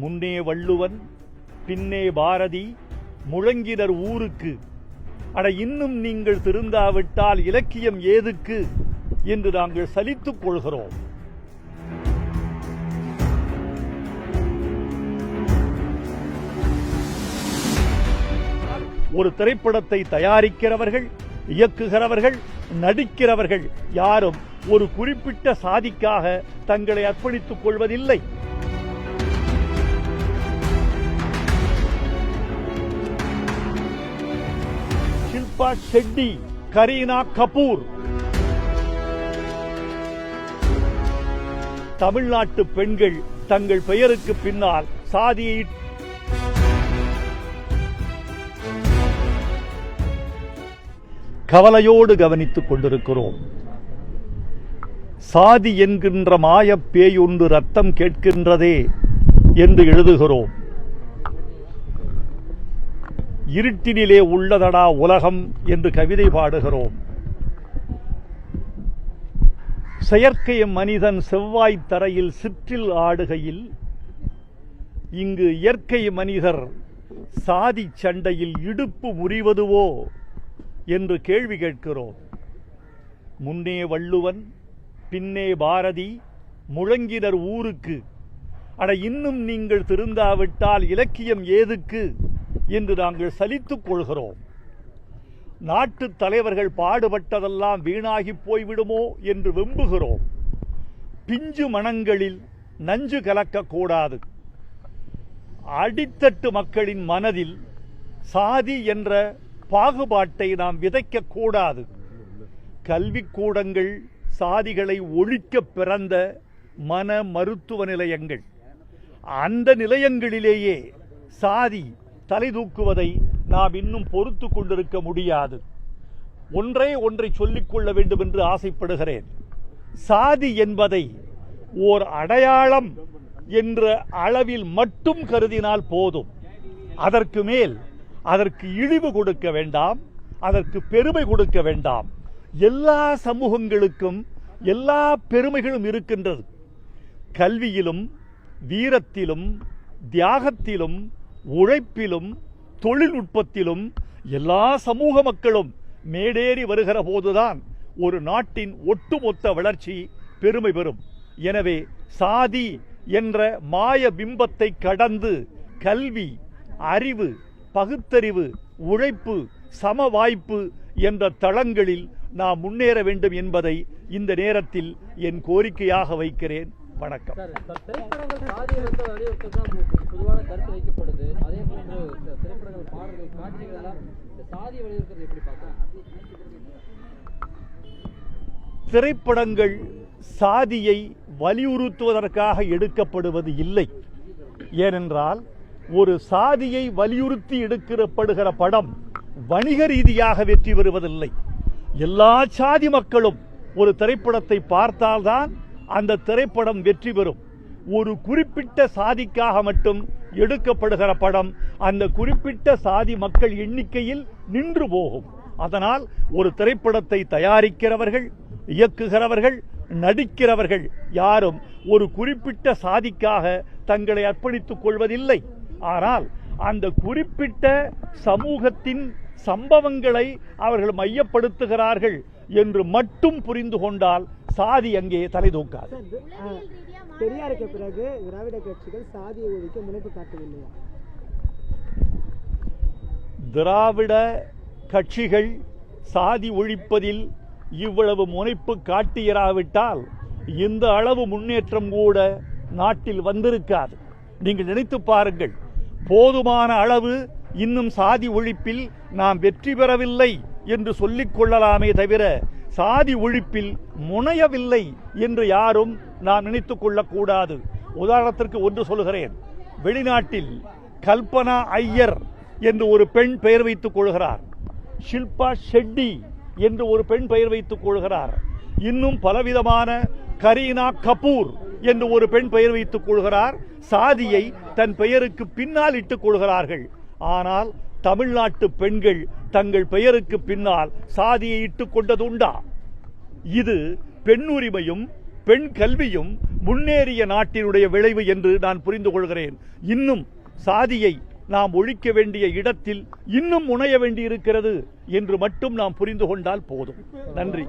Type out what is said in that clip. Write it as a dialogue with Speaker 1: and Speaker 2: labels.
Speaker 1: முன்னே வள்ளுவன் பின்னே பாரதி முழங்கினர் ஊருக்கு. அட இன்னும் நீங்கள் திருந்தாவிட்டால் இலக்கியம் ஏதுக்கு என்று நாங்கள் சலித்துக் கொள்கிறோம். ஒரு திரைப்படத்தை தயாரிக்கிறவர்கள் இயக்குகிறவர்கள் நடிக்கிறவர்கள் யாரும் ஒரு குறிப்பிட்ட சாதிக்காக தங்களை அர்ப்பணித்துக் கொள்வதில்லை. ஷில்பா ஷெட்டி கரீனா கபூர். தமிழ்நாட்டு பெண்கள் தங்கள் பெயருக்கு பின்னால் சாதியை கவலையோடு கவனித்துக் கொண்டிருக்கிறோம். சாதி என்கின்ற மாயப் பேயொன்று ரத்தம் கேட்கின்றதே என்று எழுதுகிறோம். இருட்டினிலே உள்ளதடா உலகம் என்று கவிதை பாடுகிறோம். செயற்கை மனிதன் செவ்வாய் தரையில் சிற்றில் ஆடுகையில் இங்கு இயற்கை மனிதர் சாதி சண்டையில் இடுப்பு முறிவதுவோ என்று கேள்வி கேட்கிறோம். முன்னே வள்ளுவன் பின்னே பாரதி முழங்கினர் ஊருக்கு. அட இன்னும் நீங்கள் திருந்தாவிட்டால் இலக்கியம் ஏதுக்கு? என்று நாங்கள் சலித்துக் கொள்கிறோம். நாட்டு தலைவர்கள் பாடுபட்டதெல்லாம் வீணாகி போய்விடுமோ என்று வெம்புகிறோம். பிஞ்சு மனங்களில் நஞ்சு கலக்கக்கூடாது அடித்தட்டு மக்களின் மனதில் சாதி என்ற பாகுபாட்டை நாம் விதைக்கக்கூடாது கல்விக்கூடங்கள் சாதிகளை ஒழிக்க பிறந்த மன மருத்துவ நிலையங்கள். அந்த நிலையங்களிலேயே சாதி தலை தூக்குவதை நாம் இன்னும் பொறுத்து கொண்டிருக்க முடியாது. ஒன்றே ஒன்றை சொல்லிக்கொள்ள வேண்டும் என்று ஆசைப்படுகிறேன். சாதி என்பதை ஓர் அடையாளம் என்ற அளவில் மட்டும் கருதினால் போதும். அதற்கு மேல் அதற்கு இழிவு கொடுக்க வேண்டாம் அதற்கு பெருமை கொடுக்க வேண்டாம். எல்லா சமூகங்களுக்கும் எல்லா பெருமைகளும் இருக்கின்றது. கல்வியிலும் வீரத்திலும் தியாகத்திலும் உழைப்பிலும் தொழில்நுட்பத்திலும் எல்லா சமூக மக்களும் மேடேறி வருகிற போதுதான் ஒரு நாட்டின் ஒட்டுமொத்த வளர்ச்சி பெருமை பெறும். எனவே சாதி என்ற மாய பிம்பத்தை கடந்து கல்வி அறிவு பகுத்தறிவு உழைப்பு சம வாய்ப்பு என்ற தளங்களில் நாம் முன்னேற வேண்டும் என்பதை இந்த நேரத்தில் என் கோரிக்கையாக வைக்கிறேன். வணக்கம்.
Speaker 2: திரைப்படங்கள் சாதியை
Speaker 1: வலியுறுத்துவதற்காக எடுக்கப்படுவது இல்லை. ஏனென்றால் ஒரு சாதியை வலியுறுத்தி எடுக்கப்படுகிற படம் வணிக ரீதியாக வெற்றி பெறுவதில்லை. எல்லா சாதி மக்களும் ஒரு திரைப்படத்தை பார்த்தால்தான் அந்த திரைப்படம் வெற்றி பெறும். ஒரு குறிப்பிட்ட சாதிக்காக மட்டும் எடுக்கப்படுகிற படம் அந்த குறிப்பிட்ட சாதி மக்கள் எண்ணிக்கையில் நின்று போகும். அதனால் ஒரு திரைப்படத்தை தயாரிக்கிறவர்கள் இயக்குகிறவர்கள் நடிக்கிறவர்கள் யாரும் ஒரு குறிப்பிட்ட சாதிக்காக தங்களை அர்ப்பணித்துக் கொள்வதில்லை. ஆனால் அந்த குறிப்பிட்ட சமூகத்தின் சம்பவங்களை அவர்கள் மையப்படுத்துகிறார்கள் என்று மட்டும் புரிந்து கொண்டால் சாதி அங்கே தலை தூக்காது.
Speaker 3: பெரியாருக்கு பிறகு திராவிட கட்சிகள் சாதியை ஒழிக்க முனைப்பு காட்டவில்லையா?
Speaker 1: திராவிட கட்சிகள் சாதி ஒழிப்பதில் இவ்வளவு முனைப்பு காட்டியராவிட்டால் இந்த அளவு முன்னேற்றம் கூட நாட்டில் வந்திருக்காது. நீங்கள் நினைத்து பாருங்கள் போதுமான அளவு இன்னும் சாதி ஒழிப்பில் நாம் வெற்றி பெறவில்லை என்று சொல்லிக் கொள்ளலாமே தவிர சாதி ஒழிப்பில் முனையவில்லை என்று யாரும் நாம் நினைத்து கொள்ளக்கூடாது. உதாரணத்திற்கு ஒன்று சொல்கிறேன் வெளிநாட்டில் கல்பனா ஐயர் என்று ஒரு பெண் பெயர் வைத்துக் கொள்கிறார். ஷில்பா ஷெட்டி என்று ஒரு பெண் பெயர் வைத்துக் கொள்கிறார். இன்னும் பலவிதமான கரீனா கபூர் என்று ஒரு பெண் பெயர் வைத்துக் கொள்கிறார். சாதியை தன் பெயருக்கு பின்னால் இட்டுக் கொள்கிறார்கள். ஆனால் தமிழ்நாட்டு பெண்கள் தங்கள் பெயருக்கு பின்னால் சாதியை இட்டுக் கொண்டது உண்டா? இது பெண் உரிமையும் பெண் கல்வியும் முன்னேறிய நாட்டினுடைய விளைவு என்று நான் புரிந்து கொள்கிறேன். இன்னும் சாதியை நாம் ஒழிக்க வேண்டிய இடத்தில் இன்னும் முனைய வேண்டியிருக்கிறது என்று மட்டும் நாம் புரிந்து கொண்டால் போதும். நன்றி.